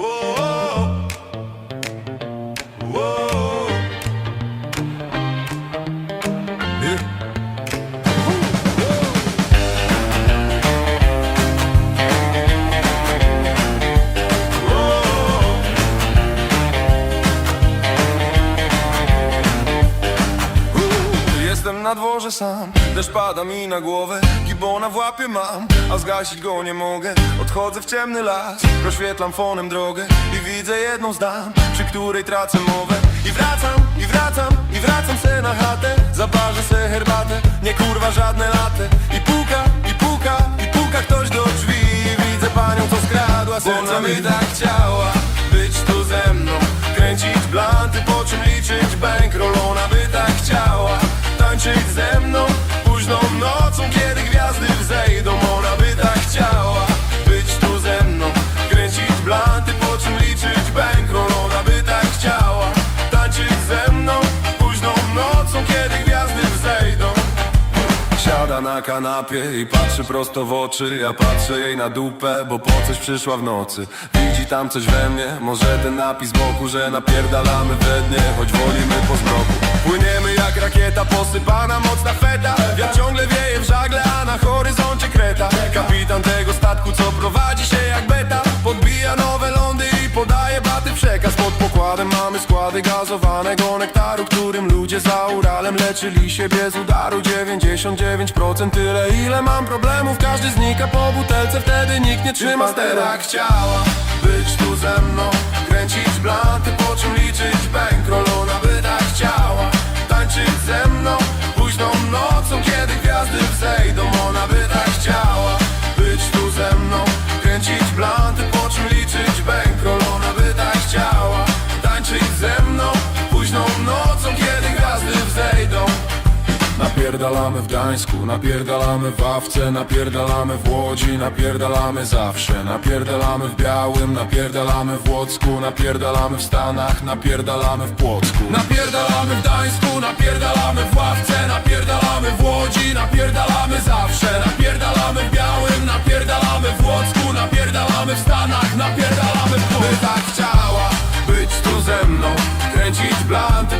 Whoa. Na dworze sam, deszcz pada mi na głowę Gibona w łapie mam, a zgasić go nie mogę Odchodzę w ciemny las, proświetlam fonem drogę I widzę jedną z dam, przy której tracę mowę. I wracam, i wracam, i wracam se na chatę. Zaparzę se herbatę, nie kurwa żadne late I puka, i puka, i puka ktoś do drzwi. Widzę panią, co skradła serca mi tak chciała Na kanapie i patrzy prosto w oczy. Ja patrzę jej na dupę, bo po coś przyszła w nocy. Widzi tam coś we mnie, może ten napis boku Że napierdalamy we dnie, choć wolimy po zmroku. Płyniemy jak rakieta, posypana mocna baty przekaz Pod pokładem mamy składy gazowanego nektaru Którym ludzie za Uralem leczyli się bez udaru. 99% tyle ile mam problemów. Każdy znika po butelce, wtedy nikt nie trzyma stera. Chciała być tu ze mną Kręcić blanty, Napierdalamy w Gdańsku, napierdalamy w Awce Napierdalamy w Łodzi, napierdalamy zawsze Napierdalamy w Białym, napierdalamy w Łocku Napierdalamy w Stanach, napierdalamy w Płocku Napierdalamy w Gdańsku, napierdalamy w Ławce Napierdalamy w Łodzi, napierdalamy zawsze Napierdalamy w Białym, napierdalamy w Łocku Napierdalamy w Stanach, napierdalamy w Płocku By tak chciała być tu ze mną Kręcić blanty,